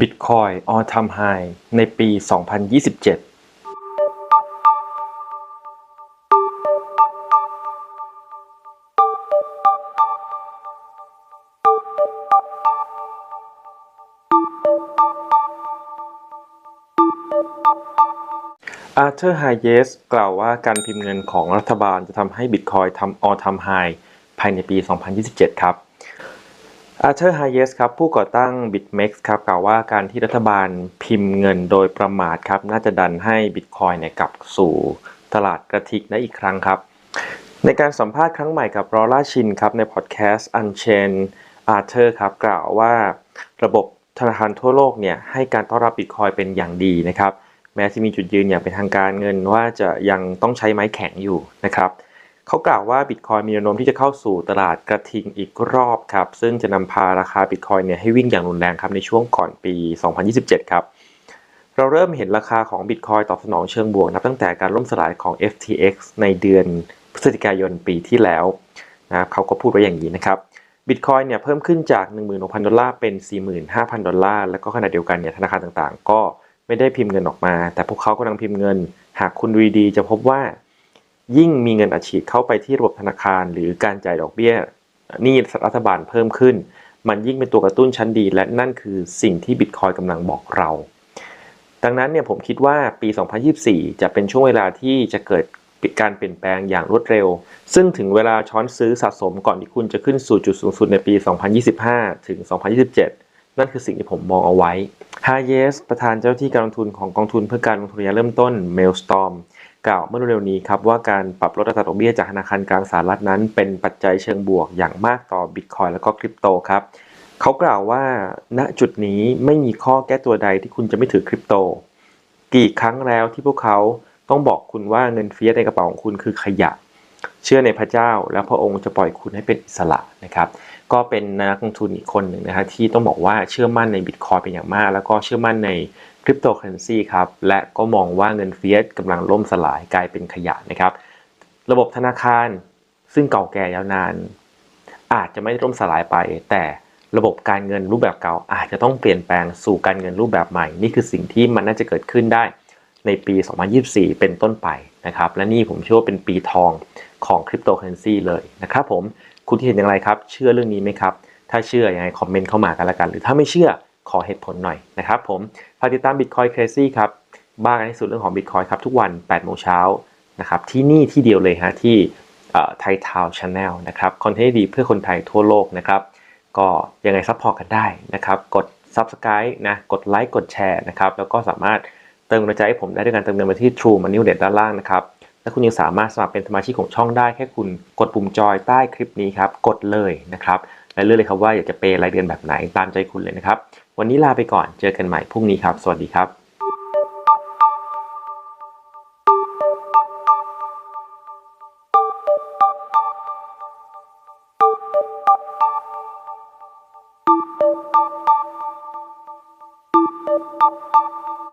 Bitcoin all time high ในปี 2027 อาร์เธอร์ไฮเยสกล่าวว่าการพิมพ์เงินของรัฐบาลจะทำให้บิตคอยทำ all time high ภายในปี 2027 ครับ อาร์เธอร์ไฮเยสครับผู้ก่อตั้ง BitMEX ครับกล่าวว่าการที่รัฐบาลพิมพ์เงินโดยประมาทครับน่าจะดันให้บิตคอยเนี่ยกลับสู่ตลาดกระทิกได้อีกครั้งครับ ในการสัมภาษณ์ครั้งใหม่กับรอล่าชินครับในพอดแคสต์ Unchain Arthur ครับกล่าวว่าระบบธนาคารทั่วโลกเนี่ยให้การต้อนรับบิตคอยเป็นอย่างดีนะครับแม้จะมีจุดยืนอย่างเป็นทางการเงินว่าจะยังต้องใช้ไม้แข็งอยู่นะครับ เขากล่าวว่าบิตคอยมีแนวโน้มที่จะเข้าสู่ตลาดกระทิงอีกรอบครับ ซึ่งจะนำพาราคาบิตคอยเนี่ยให้วิ่งอย่างรุนแรงครับในช่วงก่อนปี 2027 ครับ เราเริ่มเห็นราคาของบิตคอยตอบสนองเชิงบวกนับตั้งแต่การล่มสลายของ FTX ในเดือนพฤศจิกายนปีที่แล้วนะครับเขาก็พูดไว้อย่างนี้นะครับบิตคอยเนี่ยเพิ่มขึ้นจาก 16,000 ดอลลาร์เป็น 45,000 ดอลลาร์ แล้วก็ขณะเดียวกันเนี่ยธนาคารต่างๆ ก็ไม่ได้พิมพ์เงินออกมา แต่พวกเขากำลังพิมพ์เงิน หากคุณดูดีจะพบว่า ยิ่งมีเงินอัดฉีดเข้าไปที่ระบบธนาคาร หรือการจ่ายดอกเบี้ยหนี้รัฐบาลเพิ่มขึ้น มันยิ่งเป็นตัวกระตุ้นชั้นดี และนั่นคือสิ่งที่บิตคอยกำลังบอกเรา ดังนั้นเนี่ยผมคิดว่าปี 2024 จะเป็นช่วงเวลาที่จะเกิดการเปลี่ยนแปลงอย่างรวดเร็ว ซึ่งถึงเวลาช้อนซื้อสะสมก่อนที่คุณจะขึ้นสู่จุดสูงสุดในปี 2025 ถึง 2027 นั่นคือสิ่งที่ผมมองเอาไว้ฮาเยสประธานเจ้าหน้าที่การลงทุนของกองทุนเพื่อการลงทุนระยะเริ่มต้น Maelstrom กล่าวเมื่อเร็วๆนี้ครับว่าการปรับลดอัตราดอกเบี้ยจากธนาคารกลางสหรัฐนั้น เป็นปัจจัยเชิงบวกอย่างมากต่อบิตคอยและก็คริปโตครับเขากล่าวว่า ณจุดนี้ไม่มีข้อแก้ตัวใดที่คุณจะไม่ถือคริปโต กี่ครั้งแล้วที่พวกเขาต้องบอกคุณว่าเงินเฟียสในกระเป๋าของคุณคือขยะ เชื่อในพระเจ้า แล้วพระองค์จะปล่อยคุณให้เป็นอิสระนะครับ ก็เป็นนักลงทุนอีกคนหนึ่งนะฮะที่ต้องบอกว่าเชื่อมั่นในบิตคอยเป็นอย่างมาก แล้วก็เชื่อมั่นใน คริปโตเคอเรนซีครับและก็มองว่าเงินเฟียสกำลังล่มสลายกลายเป็นขยะนะครับ ระบบธนาคารซึ่งเก่าแก่ยาวนาน อาจจะไม่ล่มสลายไป แต่ระบบการเงินรูปแบบเก่าอาจจะต้องเปลี่ยนแปลงสู่การเงินรูปแบบใหม่ นี่คือสิ่งที่มันน่าจะเกิดขึ้นได้ในปี 2024 เป็นต้นไปนะครับ และนี่ผมเชื่อว่าเป็นปีทองของคริปโตเคอเรนซีเลยนะครับผมคุณที่เห็นอย่างไรครับ เชื่อเรื่องนี้ไหมครับ ถ้าเชื่ออยังไงคอมเมนต์เข้ามากันละกัน หรือถ้าไม่เชื่อ ขอเหตุผลหน่อยนะครับผมฝากติดตาม Bitcoin Crazy ครับบ้ากันที่สุดเรื่องของ Bitcoin ครับ ทุกวัน8โมงเช้านะครับที่นี่ที่เดียวเลยฮะที่ไทยทาวน์ชาแนลนะครับคอนเทนต์ดีเพื่อคนไทยทั่วโลกนะครับก็ยังไงซัพพอร์ตกันได้นะครับ กด Subscribe นะกดไลค์กดแชร์นะครับแล้วก็สามารถเติมกำลังใจให้ผมได้ด้วยการเติมเงินมาที่ True Money Wallet ด้านล่างนะครับและคุณยังสามารถสมัครเป็นสมาชิกของช่องได้แค่คุณกดปุ่มจอยใต้คลิปนี้ครับกดเลยนะครับ และเลือกเลยครับว่าอยากจะเปย์รายเดือนแบบไหนตามใจคุณเลยนะครับ วันนี้ลาไปก่อนเจอกันใหม่พรุ่งนี้ครับ สวัสดีครับ